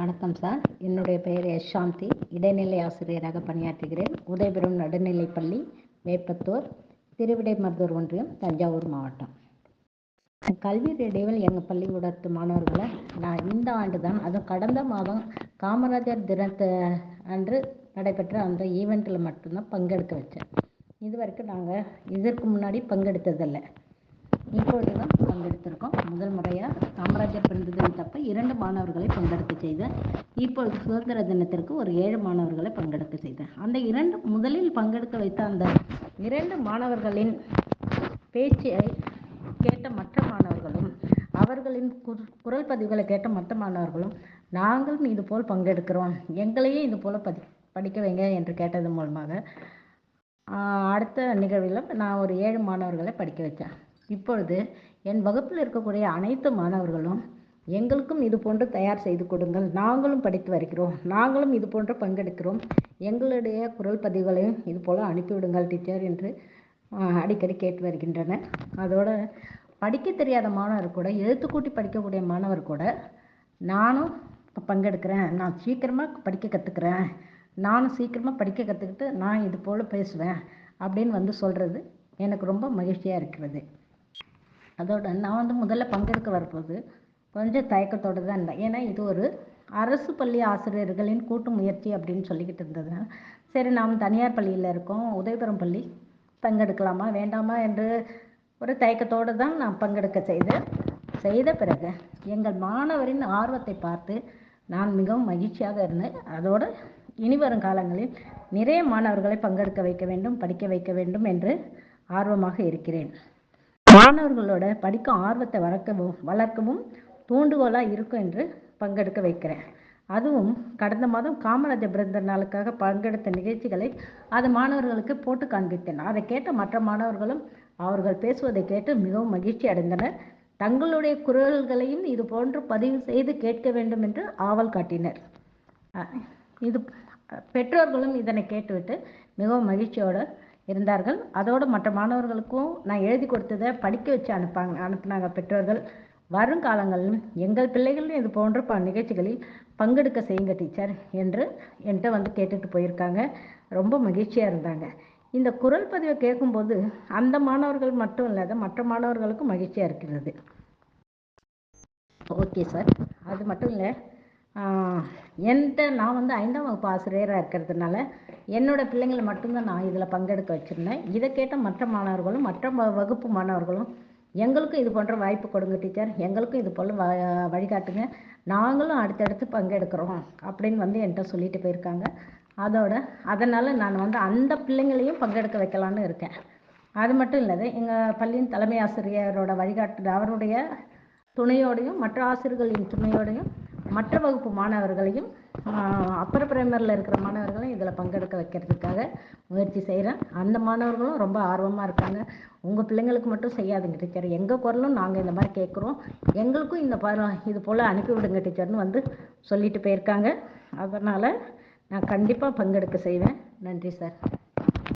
வணக்கம் சார். என்னுடைய பெயர் எஸ் சாந்தி இடைநிலை ஆசிரியராக பணியாற்றுகிறேன். உதயபுரம் நடுநிலைப்பள்ளி வேப்பத்தூர் திருவிடைமருதூர் ஒன்றியம் தஞ்சாவூர் மாவட்டம். கல்வி ரேடியோவில் எங்கள் பள்ளிக்கூடத்து மாணவர்களை நான் இந்த ஆண்டு தான் அதுவும் கடந்த மாதம் காமராஜர் தினத்தை அன்று நடைபெற்ற அந்த ஈவெண்ட்டில் மட்டும்தான் பங்கெடுக்க வச்சேன். இது வரைக்கும் நாங்கள் இதற்கு முன்னாடி பங்கெடுத்ததில்லை. இப்பொழுது தான் பங்கெடுத்திருக்கோம். முதல் முறையாக காமராஜர் பிறந்ததின் தப்ப இரண்டு மாணவர்களை பங்கெடுக்க செய்தேன் இப்பொழுது சுதந்திர தினத்திற்கு ஒரு ஏழு மாணவர்களை பங்கெடுக்க செய்தேன் அந்த இரண்டு முதலில் பங்கெடுக்க வைத்த அந்த இரண்டு மாணவர்களின் பேச்சை கேட்ட மற்ற மாணவர்களும் அவர்களின் குர் குரல் பதிவுகளை கேட்ட மற்ற மாணவர்களும் நாங்களும் இது போல் பங்கெடுக்கிறோம். எங்களையே இது போல் பதி படிக்க வைங்க என்று கேட்டது மூலமாக அடுத்த நிகழ்வில் நான் ஒரு ஏழு மாணவர்களை படிக்க வச்சேன் இப்பொழுது என் வகுப்பில் இருக்கக்கூடிய அனைத்து மாணவர்களும் எங்களுக்கும் இது போன்று தயார் செய்து கொடுங்கள். நாங்களும் படித்து வருகிறோம். நாங்களும் இது போன்று பங்கெடுக்கிறோம். எங்களுடைய குரல் பதிவுகளையும் இது போல் அனுப்பிவிடுங்கள் டீச்சர் என்று அடிக்கடி கேட்டு வருகின்றனர். அதோட படிக்க தெரியாத மாணவர் கூட எழுத்துக்கூட்டி படிக்கக்கூடிய மாணவர் கூட நானும் பங்கெடுக்கிறேன். நான் சீக்கிரமாக படிக்க கற்றுக்கிறேன் நானும் சீக்கிரமாக படிக்க கற்றுக்கிட்டு நான் இது போல் பேசுவேன் அப்படின்னு வந்து சொல்கிறது எனக்கு ரொம்ப மகிழ்ச்சியாக இருக்கிறது. அதோட நான் வந்து முதல்ல பங்கெடுக்க வரும்போது கொஞ்சம் தயக்கத்தோடு தான் இருந்தேன். ஏன்னா இது ஒரு அரசு பள்ளி ஆசிரியர்களின் கூட்டு முயற்சி அப்படின்னு சொல்லிக்கிட்டு இருந்ததுனால. சரி நாம் தனியார் பள்ளியில் இருக்கோம். உதயபுரம் பள்ளி பங்கெடுக்கலாமா வேண்டாமா என்று ஒரு தயக்கத்தோடு தான் நான் பங்கெடுக்க செய்தேன் செய்த பிறகு எங்கள் மாணவரின் ஆர்வத்தை பார்த்து நான் மிகவும் மகிழ்ச்சியாக இருந்தேன். அதோடு இனி வரும் காலங்களில் நிறைய மாணவர்களை பங்கெடுக்க வைக்க வேண்டும் படிக்க வைக்க வேண்டும் என்று ஆர்வமாக இருக்கிறேன். மாணவர்களோட படிக்கும் ஆர்வத்தை வளர்க்கவும் வளர்க்கவும் தூண்டுகோலாக இருக்கும் என்று பங்கெடுக்க வைக்கிறேன். அதுவும் கடந்த மாதம் காமராஜர் பிறந்த நாளுக்காக பங்கெடுத்த நிகழ்ச்சிகளை அது மாணவர்களுக்கு போட்டு காண்பித்தேன். அதை கேட்ட மற்ற மாணவர்களும் அவர்கள் பேசுவதை கேட்டு மிகவும் மகிழ்ச்சி அடைந்தனர். தங்களுடைய குரல்களையும் இது போன்று பதிவு செய்து கேட்க வேண்டும் என்று ஆவல் காட்டினர். இது பெற்றோர்களும் இதனை கேட்டுவிட்டு மிகவும் மகிழ்ச்சியோடு இருந்தார்கள். அதோடு மற்ற மாணவர்களுக்கும் நான் எழுதி கொடுத்ததை படிக்க வச்சு அனுப்பாங்க அனுப்புனாங்க பெற்றோர்கள். வருங்காலங்களிலும் எங்கள் பிள்ளைகளும் இது போன்ற ப நிகழ்ச்சிகளில் பங்கெடுக்க செய்யுங்க டீச்சர் என்று என்கிட்ட வந்து கேட்டுட்டு போயிருக்காங்க. ரொம்ப மகிழ்ச்சியாக இருந்தாங்க. இந்த குரல் பதிவை கேட்கும்போது அந்த மாணவர்கள் மட்டும் இல்லாத மற்ற மாணவர்களுக்கும் மகிழ்ச்சியாக இருக்கிறது. ஓகே சார் அது மட்டும் இல்லை என்கிட்ட நான் வந்து ஐந்தாம் வகுப்பு ஆசிரியராக இருக்கிறதுனால என்னோட பிள்ளைங்களை மட்டும்தான் நான் இதில் பங்கெடுக்க வச்சுருந்தேன். இதை கேட்ட மற்ற மாணவர்களும் மற்ற வ- வகுப்பு மாணவர்களும் எங்களுக்கும் இது போன்ற வாய்ப்பு கொடுங்க டீச்சர். எங்களுக்கும் இது போல் வ வழிகாட்டுங்க. நாங்களும் அடுத்தடுத்து பங்கெடுக்கிறோம். அப்படின்னு வந்து என்கிட்ட சொல்லிட்டு போயிருக்காங்க. அதோட அதனால் நான் வந்து அந்த பிள்ளைங்களையும் பங்கெடுக்க வைக்கலான்னு இருக்கேன். அது மட்டும் இல்லாத எங்கள் பள்ளியின் தலைமை ஆசிரியரோட வழிகாட்டு அவருடைய துணையோடையும் மற்ற ஆசிரியர்களின் துணையோடையும் மற்ற வகுப்பு மாணவர்களையும் அப்பர் பிரைமரியில் இருக்கிற மாணவர்களையும் இதில் பங்கெடுக்க வைக்கிறதுக்காக முயற்சி செய்கிறேன் அந்த மாணவர்களும் ரொம்ப ஆர்வமாக இருக்காங்க. உங்கள் பிள்ளைங்களுக்கு மட்டும் செய்யாதுங்க டீச்சர் எங்கள் குரலும் நாங்கள் இந்த மாதிரி கேட்குறோம் எங்களுக்கும் இந்த பாரு இது போல் அனுப்பிவிடுங்க டீச்சர்னு வந்து சொல்லிட்டு போயிருக்காங்க. அதனால் நான் கண்டிப்பாக பங்கெடுக்க செய்வேன். நன்றி சார்